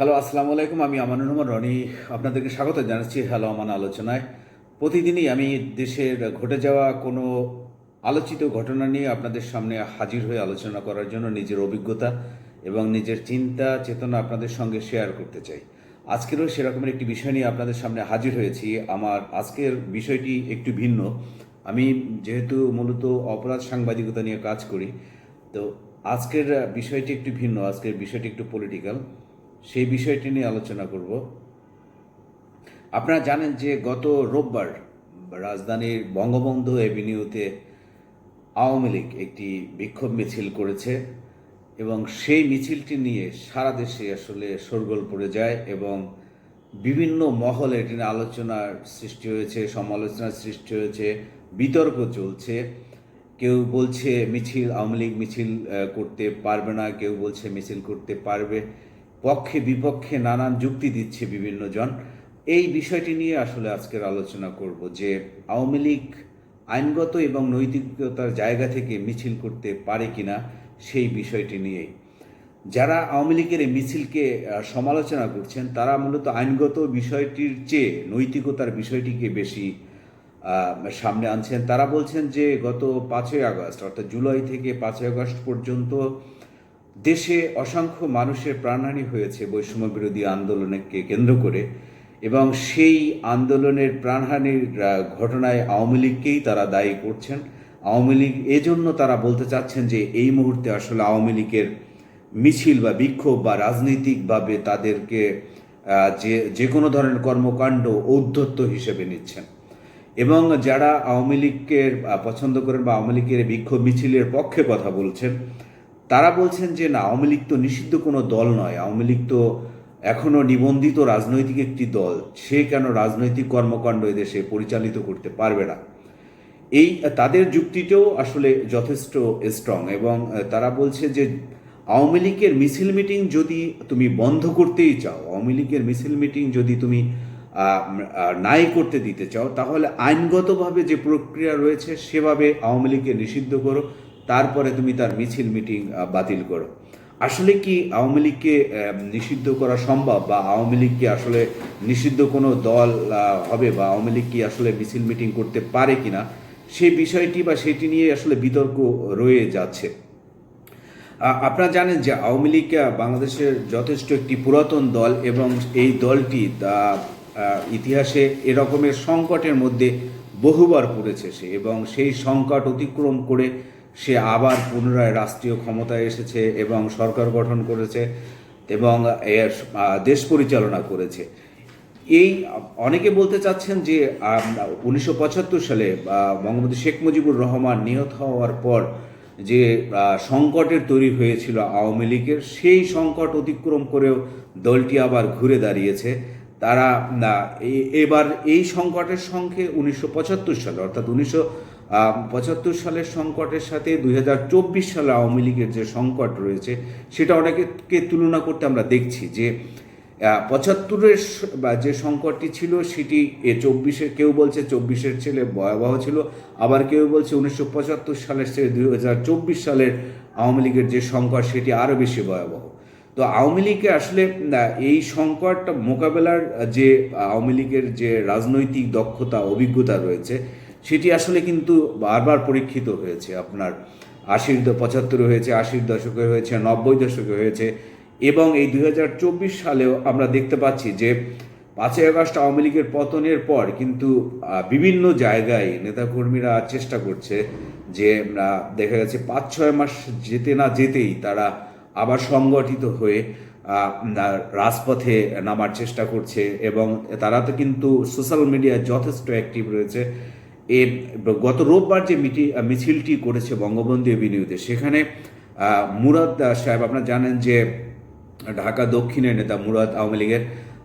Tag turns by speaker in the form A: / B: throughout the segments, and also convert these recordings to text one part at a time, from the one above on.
A: Hello আসসালামু আলাইকুম, আমি আমানুর রহমান রনি আপনাদেরকে স্বাগত জানাচ্ছি হ্যালো আমান আলোচনায়। প্রতিদিনই আমি দেশের ঘটে যাওয়া কোনো আলোচিত ঘটনা নিয়ে আপনাদের সামনে হাজির হয়ে আলোচনা করার জন্য নিজের অভিজ্ঞতা এবং নিজের চিন্তা, চেতনা আপনাদের সঙ্গে শেয়ার করতে চাই। আজকেরও সেরকমের একটি বিষয় নিয়ে আপনাদের সামনে হাজির হয়েছি। আমার আজকের বিষয়টি একটু ভিন্ন। আমি যেহেতু মূলত অপরাধ সাংবাদিকতা নিয়ে কাজ করি, তো আজকের বিষয়টি একটু ভিন্ন, আজকের বিষয়টি একটু পলিটিক্যাল সেই বিষয়টি নিয়ে আলোচনা করব। আপনারা জানেন যে গত রোববার রাজধানীর বঙ্গবন্ধু এভিনিউতে আওয়ামী লীগ একটি বিক্ষোভ মিছিল করেছে এবং সেই মিছিলটি নিয়ে সারা দেশে আসলে শোরগোল পড়ে যায় এবং বিভিন্ন মহলে এটি নিয়ে আলোচনার সৃষ্টি হয়েছে, সমালোচনার সৃষ্টি হয়েছে, বিতর্ক চলছে। কেউ বলছে মিছিল, আওয়ামী লীগ মিছিল করতে পারবে না, কেউ বলছে মিছিল করতে পারবে। পক্ষে, বিপক্ষে নানান যুক্তি দিচ্ছে বিভিন্ন জন। এই বিষয়টি নিয়ে আসলে আজকের আলোচনা করব যে আওয়ামী লীগ আইনগত এবং নৈতিকতার জায়গা থেকে মিছিল করতে পারে কিনা সেই বিষয়টি নিয়েই। যারা আওয়ামী লীগের এই মিছিলকে সমালোচনা করছেন, তারা মূলত আইনগত বিষয়টির চেয়ে নৈতিকতার বিষয়টিকে বেশি সামনে আনছেন। তারা বলছেন যে গত পাঁচই আগস্ট, অর্থাৎ জুলাই থেকে পাঁচই আগস্ট পর্যন্ত দেশে অসংখ্য মানুষের প্রাণহানি হয়েছে বৈষম্য বিরোধী আন্দোলনকে কেন্দ্র করে, এবং সেই আন্দোলনের প্রাণহানির ঘটনায় আওয়ামী লীগকেই তারা দায়ী করছেন। আওয়ামী লীগ এজন্য তারা বলতে চাচ্ছেন যে এই মুহূর্তে আসলে আওয়ামী লীগের মিছিল বা বিক্ষোভ বা রাজনৈতিকভাবে তাদেরকে যে যে কোনো ধরনের কর্মকাণ্ড ঔদ্ধত্য হিসেবে নিচ্ছেন। এবং যারা আওয়ামী লীগকে পছন্দ করেন বা আওয়ামী লীগের বিক্ষোভ মিছিলের পক্ষে কথা বলছেন তারা বলছেন যে না, আওয়ামী লীগ তো নিষিদ্ধ কোনো দল নয়। আওয়ামী লীগ তো এখনও নিবন্ধিত রাজনৈতিক একটি দল। সে কেন রাজনৈতিক কর্মকাণ্ড এদেশে পরিচালিত করতে পারবে না? এই, তাদের যুক্তিটাও আসলে যথেষ্ট স্ট্রং এবং তারা বলছে যে আওয়ামী লীগের মিছিল মিটিং যদি তুমি বন্ধ করতেই চাও, আওয়ামী লীগের মিছিল মিটিং যদি তুমি নাই করতে দিতে চাও, তাহলে আইনগতভাবে যে প্রক্রিয়া রয়েছে, সেভাবে আওয়ামী লীগকে নিষিদ্ধ করো। তারপরে তুমি তার মিছিল মিটিং বাতিল করো। আসলে কি আওয়ামী লীগকে নিষিদ্ধ করা সম্ভব বা আওয়ামী লীগ কি আসলে নিষিদ্ধ কোনো দল হবে বা আওয়ামী লীগ কি আসলে মিছিল মিটিং করতে পারে কিনা সেই বিষয়টি বা সেটি নিয়ে আসলে বিতর্ক রয়ে যাচ্ছে। আপনারা জানেন যে আওয়ামী লীগ বাংলাদেশের যথেষ্ট একটি পুরাতন দল এবং এই দলটি ইতিহাসে এরকমের সংকটের মধ্যে বহুবার পড়েছে সে এবং সেই সংকট অতিক্রম করে সে আবার পুনরায় রাষ্ট্রীয় ক্ষমতায় এসেছে এবং সরকার গঠন করেছে এবং এর দেশ পরিচালনা করেছে। এই, অনেকে বলতে চাচ্ছেন যে উনিশশো পঁচাত্তর সালে বঙ্গবন্ধু শেখ মুজিবুর রহমান নিহত হওয়ার পর যে সংকটের তৈরি হয়েছিল আওয়ামী লীগের, সেই সংকট অতিক্রম করেও দলটি আবার ঘুরে দাঁড়িয়েছে। তারা এবার এই সংকটের সঙ্গে উনিশশো পঁচাত্তর সালে, অর্থাৎ উনিশশো পঁচাত্তর সালের সংকটের সাথে দুই হাজার চব্বিশ সালে আওয়ামী লীগের যে সংকট রয়েছে, সেটা অনেকে তুলনা করতে আমরা দেখছি যে পঁচাত্তরের যে সংকটটি ছিল, সেটি এ চব্বিশে, কেউ বলছে চব্বিশের ছেলে ভয়াবহ ছিল, আবার কেউ বলছে উনিশশো পঁচাত্তর সালের ছেলে দুই চব্বিশ সালের আওয়ামী লীগের যে সংকট, সেটি আরও বেশি ভয়াবহ। তো আওয়ামী লীগে আসলে এই সংকট মোকাবেলার যে আওয়ামী লীগের যে রাজনৈতিক দক্ষতা, অভিজ্ঞতা রয়েছে সেটি আসলে কিন্তু বারবার পরীক্ষিত হয়েছে। আপনার আশির পঁচাত্তরে হয়েছে, আশির দশকে হয়েছে, নব্বই দশকে হয়েছে এবং এই দুই হাজার চব্বিশ সালেও আমরা দেখতে পাচ্ছি যে পাঁচই আগস্ট আওয়ামী লীগের পতনের পর কিন্তু বিভিন্ন জায়গায় নেতাকর্মীরা চেষ্টা করছে যে দেখা গেছে পাঁচ, ছয় মাস যেতে না যেতেই তারা আবার সংগঠিত হয়ে রাজপথে নামার চেষ্টা করছে এবং তারা তো কিন্তু সোশ্যাল মিডিয়ায় যথেষ্ট অ্যাক্টিভ রয়েছে। এ গত রোববার যে মিটি মিছিলটি করেছে বঙ্গবন্ধু এভিনিউতে, সেখানে মুরাদ সাহেব আপনারা জানেন যে ঢাকা দক্ষিণের নেতা মুরাদ আওয়ামী লীগের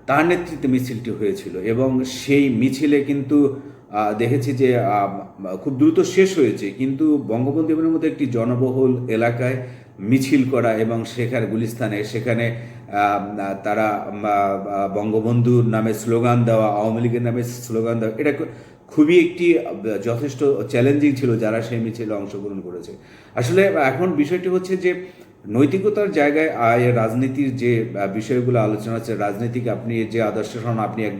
A: তার নেতৃত্বে মিছিলটি হয়েছিল এবং সেই মিছিলে কিন্তু দেখেছি যে খুব দ্রুত শেষ হয়েছে, কিন্তু বঙ্গবন্ধু এভিনিউর মতো একটি জনবহুল এলাকায় মিছিল করা এবং সেখানে গুলিস্তানে, সেখানে তারা বঙ্গবন্ধুর নামে স্লোগান দেওয়া, আওয়ামী লীগের নামে স্লোগান দেওয়া, এটা খুবই একটি যথেষ্ট চ্যালেঞ্জিং ছিল যারা সেই মিছিলে অংশগ্রহণ করেছে। আসলে এখন বিষয়টি হচ্ছে যে, নৈতিকতার জায়গায় আয় রাজনীতির যে বিষয়গুলো আলোচনা হচ্ছে রাজনীতিকে আপনি যে আদর্শ হন আপনি এক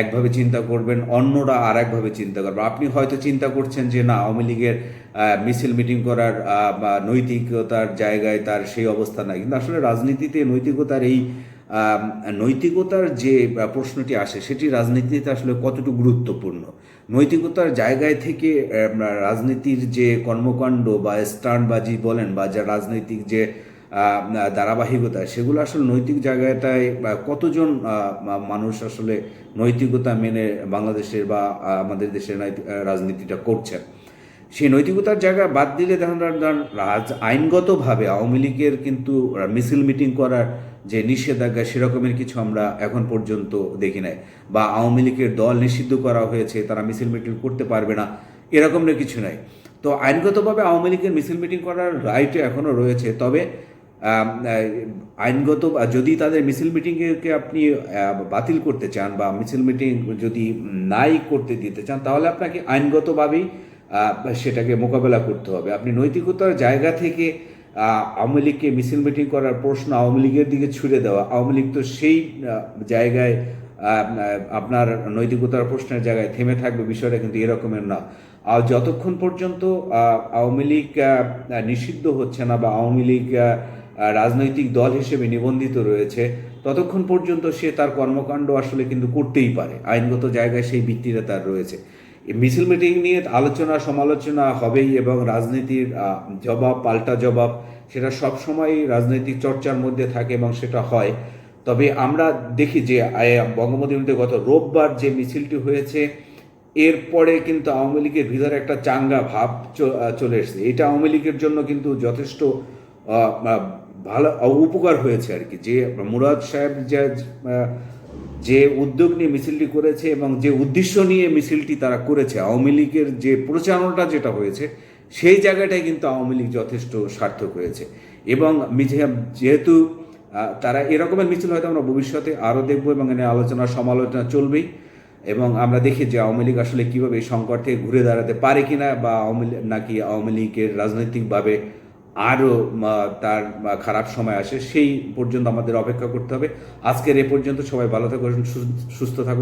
A: একভাবে চিন্তা করবেন, অন্যরা আর একভাবে চিন্তা করবে। আপনি হয়তো চিন্তা করছেন যে, না, আওয়ামী লীগের মিছিল মিটিং করার নৈতিকতার জায়গায় তার সেই অবস্থা নাই। কিন্তু আসলে রাজনীতিতে নৈতিকতার এই নৈতিকতার যে প্রশ্নটি আসে, সেটি রাজনীতিতে আসলে কতটুকু গুরুত্বপূর্ণ? নৈতিকতার জায়গায় থেকে রাজনীতির যে কর্মকাণ্ড বা স্টান্টবাজি বলেন বা যা রাজনৈতিক যে ধারাবাহিকতা, সেগুলো আসলে নৈতিক জায়গাটায় কতজন মানুষ আসলে নৈতিকতা মেনে বাংলাদেশের বা আমাদের দেশের রাজনীতিটা করছেন? সেই নৈতিকতার জায়গা বাদ দিলে দেখুন আইনগতভাবে আওয়ামী লীগের কিন্তু মিছিল মিটিং করার যে নিষেধাজ্ঞা সেরকমের কিছু আমরা এখন পর্যন্ত দেখি নাই। বা আওয়ামী লীগের দল নিষিদ্ধ করা হয়েছে, তারা মিছিল মিটিং করতে পারবে না এরকমের কিছু নাই। তো আইনগতভাবে আওয়ামী লীগের মিছিল মিটিং করার রাইট এখনও রয়েছে, তবে আইনগত, যদি তাদের মিছিল মিটিংকে আপনি বাতিল করতে চান বা মিছিল মিটিং যদি নাই করতে দিতে চান, তাহলে আপনাকে আইনগতভাবেই সেটাকে মোকাবেলা করতে হবে। আপনি নৈতিকতার জায়গা থেকে আওয়ামী লীগকে মিছিল মিটিং করার প্রশ্ন আওয়ামী লীগের দিকে ছুড়ে দেওয়া, আওয়ামী লীগ তো সেই জায়গায় আপনার নৈতিকতার প্রশ্নের জায়গায় থেমে থাকবে বিষয়টা কিন্তু এরকমের না। আর যতক্ষণ পর্যন্ত আওয়ামী লীগ নিষিদ্ধ হচ্ছে না বা আওয়ামী লীগ রাজনৈতিক দল হিসেবে নিবন্ধিত রয়েছে, ততক্ষণ পর্যন্ত সে তার কর্মকাণ্ড আসলে কিন্তু করতেই পারে। আইনগত জায়গায় সেই ভিত্তিটা তার রয়েছে। মিছিল মিটিং নিয়ে আলোচনা সমালোচনা হবেই এবং রাজনীতির জবাব পাল্টা জবাব সেটা সবসময় রাজনৈতিক চর্চার মধ্যে থাকে এবং সেটা হয়। তবে আমরা দেখি যে আহ, বঙ্গবন্ধুতে গত রোববার যে মিছিলটি হয়েছে এরপরে কিন্তু আওয়ামী লীগের ভিতরে একটা চাঙ্গা ভাব চলে এসেছে। এটা আওয়ামী লীগের জন্য কিন্তু যথেষ্ট ভালো উপকার হয়েছে আর কি। যে মুরাদ সাহেব যে যে উদ্যোগ নিয়ে মিছিলটি করেছে এবং যে উদ্দেশ্য নিয়ে মিছিলটি তারা করেছে, আওয়ামী লীগের যে প্রচারণাটা যেটা হয়েছে, সেই জায়গাটায় কিন্তু আওয়ামী লীগ যথেষ্ট সার্থক হয়েছে। এবং যেহেতু তারা এরকমের মিছিল হয়তো আমরা ভবিষ্যতে আরও দেখব এবং এনে আলোচনা, সমালোচনা চলবেই। এবং আমরা দেখি যে আওয়ামী লীগ আসলে কীভাবে এই সংকট থেকে ঘুরে দাঁড়াতে পারে কিনা বা আওয়ামী নাকি আওয়ামী লীগের রাজনৈতিকভাবে আরও তার খারাপ সময় আসে, সেই পর্যন্ত আমাদের অপেক্ষা করতে হবে। আজকের এ পর্যন্ত সবাই ভালো থাকুন সুস্থ থাকুন।